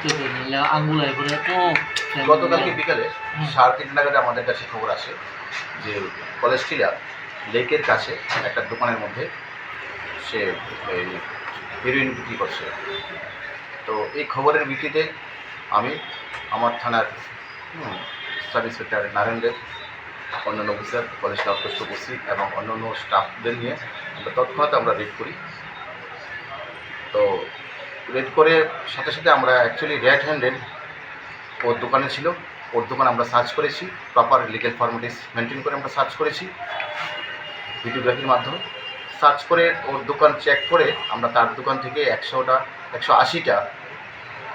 তো গতকালকে বিকালে। সাড়ে তিনটে নাগাদ আমাদের কাছে খবর আসে যে কলেজটিলা লেকের কাছে একটা দোকানের মধ্যে সে এই হিরোইন বিক্রি করছে। তো এই খবরের ভিত্তিতে আমি আমার থানার সাব ইন্সপেক্টর নারায়ণ দেব অন্যান্য অফিসার কলেজ অপ্রস্ত উপস্থিত এবং অন্যান্য স্টাফদের নিয়ে আমরা তৎক্ষণাৎ আমরা রেড করি। তো রেড করে সাথে সাথে আমরা অ্যাকচুয়ালি রেড হ্যান্ডেড ওর দোকানে ছিল। ওর দোকান আমরা সার্চ করেছি। প্রপার লিগেল ফর্মালিটিস মেনটেন করে আমরা সার্চ করেছি ভিডিওগ্রাফির মাধ্যমে। সার্চ করে ওর দোকান চেক করে আমরা তার দোকান থেকে একশোটা, একশো আশিটা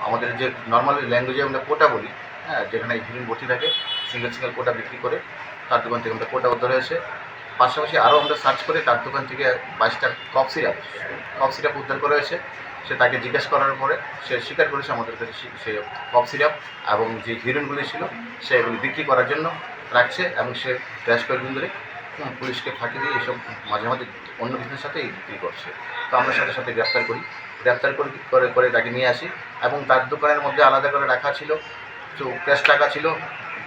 আমাদের যে নর্মাল ল্যাঙ্গুয়েজে আমরা কোটা বলি হ্যাঁ যেখানে হিরোইন ভর্তি থাকে সিঙ্গেল সিঙ্গেল কোটা বিক্রি করে তার দোকান থেকে আমরা কোটা উদ্ধার হয়েছে। পাশাপাশি আরও আমরা সার্চ করে তার দোকান থেকে বাইশটা কফ সিরাপ কফ সিরাপ উদ্ধার করা হয়েছে। সে তাকে জিজ্ঞেস করার পরে সে স্বীকার করেছে আমাদের কাছে সে- কফ সিরাপ এবং যে হিরোইনগুলি ছিল, সে এগুলি বিক্রি করার জন্য রাখছে এবং সে বেশ কয়েকদিন ধরে পুলিশকে ফাঁকি দিয়ে এসব মাঝে মাঝে অন্য কিছুর সাথে বিক্রি করছে। তো আমরা সাথে সাথে গ্রেপ্তার করি। গ্রেপ্তার করে করে করে তাকে নিয়ে আসি এবং তার দোকানের মধ্যে আলাদা করে রাখা ছিল। কিছু ক্যাশ টাকা ছিল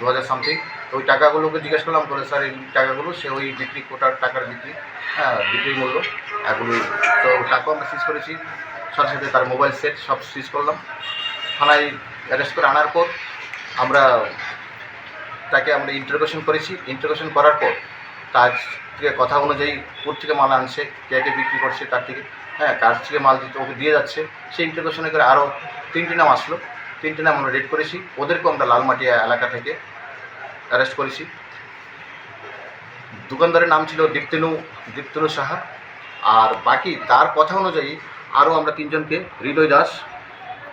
দু হাজার সামথিং তো ওই টাকাগুলোকে জিজ্ঞেস করলাম, বলে, স্যার, এই টাকাগুলো সে ওই বিক্রি, কোটার টাকার বিক্রি হ্যাঁ বিক্রি মূল্য, এগুলো। তো টাকাও আমরা করেছি। সাথে সাথে তার মোবাইল সেট সব সিজ করলাম। থানায় অ্যারেস্ট করে আনার পর আমরা তাকে আমরা ইন্টারোগেশন করেছি। ইন্টারোগেশন করার পর তার থেকে কথা অনুযায়ী কোর থেকে মাল আনছে, কে কে বিক্রি করছে তার থেকে। হ্যাঁ কার থেকে মাল দিতে ওকে দিয়ে যাচ্ছে। সেই ইন্টারোগেশনে করে আরও তিনটি নাম আসলো। তিনটি নাম আমরা রেড করেছি। ওদেরকেও আমরা লালমাটিয়া এলাকা থেকে অ্যারেস্ট করেছি। দোকানদারের নাম ছিল দীপ্তেনু দীপ্তেনু সাহা। আর বাকি তার কথা অনুযায়ী আরও আমরা তিনজনকে, হৃদয় দাস,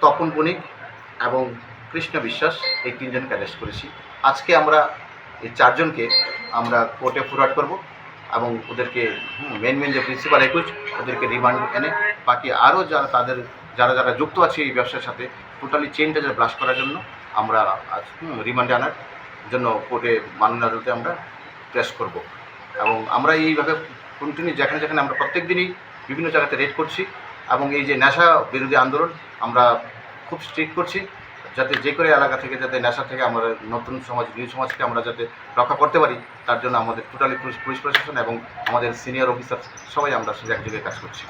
তপন বণিক এবং কৃষ্ণ বিশ্বাস, এই তিনজনকে অ্যারেস্ট করেছি। আজকে আমরা এই চারজনকে আমরা কোর্টে ফরওয়ার্ড করব এবং ওদেরকে মেন মেন যে প্রিন্সিপাল একুজ ওদেরকে রিমান্ড এনে বাকি আরও যারা তাদের, যারা যারা যুক্ত আছে এই ব্যবসার সাথে টোটালি চেনটা যারা ব্লাস্ট করার জন্য আমরা আজ রিমান্ডে আনার জন্য কোর্টে মাননীয় আদালতে আমরা প্রেস করব। এবং আমরা এইভাবে কন্টিনিউ যেখানে যেখানে আমরা প্রত্যেক দিনই বিভিন্ন জায়গাতে রেড করছি। এবং এই যে নেশা বিরোধী আন্দোলন আমরা খুব স্ট্রিক্ট করছি যাতে যে করে এলাকা থেকে যাতে নেশা থেকে আমরা নতুন সমাজ নিউ সমাজকে আমরা যাতে রক্ষা করতে পারি তার জন্য আমাদের টোটালি পুলিশ পুলিশ প্রশাসন এবং আমাদের সিনিয়র অফিসার সবাই আমরা সে এক কাজ করছি।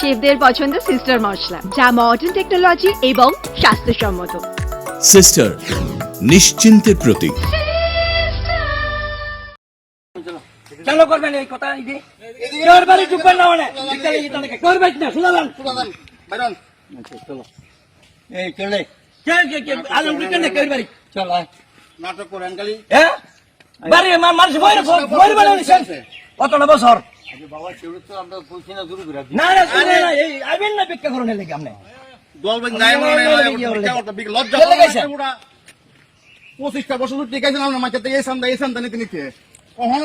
শেফদের পছন্দ সিস্টার মশলা যা মডার্ন টেকনোলজি এবং স্বাস্থ্যসম্মত। সিস্টার নিশ্চিন্তের প্রতীক। কেন করবেন এই কথা? এই যে কেউ বাড়ি ঢুকবেন না মানে। করবেন না শুনালেন এই চলে। কে কে কে আলম ঢুকেন না কেউ বাড়ি? চল নাটক করেন খালি। হ্যাঁ বাড়ি মানুষ বই বই বানানি কতটা বছর? বাবা সেগুলো তো আমরা বলছি না শুরু করে না না এই আইবেন না ভিক্ষা করুন লেগে আপনি। দল নাই মানে লজ্জা চলে গেছে। পুরা। পঁচিশটা বছর টিকে ছিলাম না মাঝে এই সান্দা এই সান্দা নিতে। নিতে কখনো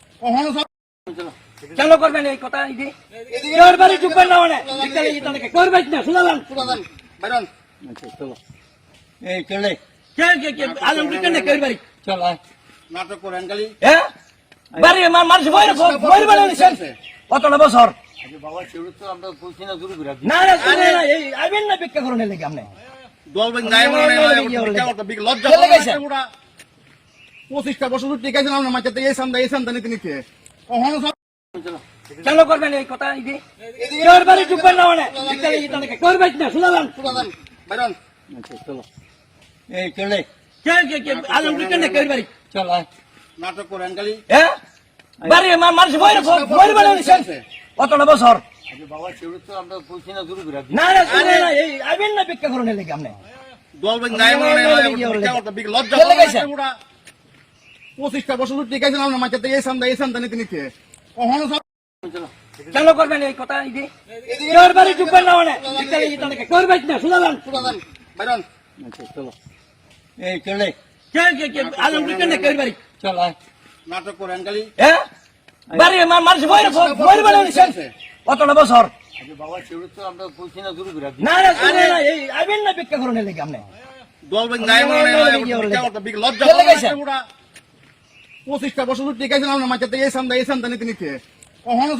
কেন করবেন এই কথা এই কেউ বাড়ি ঢুকবেন না মানে। করবেন না বাইরন এই চলে। কে কে কে আলম ঢুকেন না কেউ বাড়ি? চল আয়। নাটক করেন খালি। হ্যাঁ বাড়ি মা- মানুষ বই বই বানানি কতটা বছর? বাবা সেগুলো তো আমরা বলছি না শুরু করে না না না এই আইবেন না ভিক্ষা করুন লেগে আপনি। দল নাই মানে বিগ লজ্জা চলে পঁচিশটা বছর টিকে ছিলাম না মাঝে এই সান্দা এই সান্দা নিতে নিতে। কখনো সব কেন করবেন এই কথা এই যে? কেউ বাড়ি ঢুকবেন না মানে? করবেন না বাইরন এই চলে। কে কে কে আলম ঢুকেন না কেউ বাড়ি? চল নাটক করেন খালি হ্যাঁ বাড়ি মানুষ বই বই বানানি কতটা বছর? বাবা সেগুলো তো আমরা বলছি না না না এই আইবেন না ভিক্ষা করুন লেগে আপনি। দল নাই মানে লজ্জা পঁচিশটা বছর টিকে ছিলাম না মাঝে এই সান্দা এই সান্দা নিতে নিতে। কখনো কেন করবেন এই কথা এই বাড়ি ঢুকবেন না মানে। করবেন না শুনালেন বাইরন। চলো এই চলে বাড়ি নাটক করেন খালি। হ্যাঁ বাড়ি মানুষ কতটা বছর? তো না শুরু না না এই আইবেন না ভিক্ষা করুন লেগে আপনি। দল নাই লজ্জা? পঁচিশটা বছর টিকাইছিলাম না মাঝে এই সামদা এই সামদা নিতে নিতে। কখনো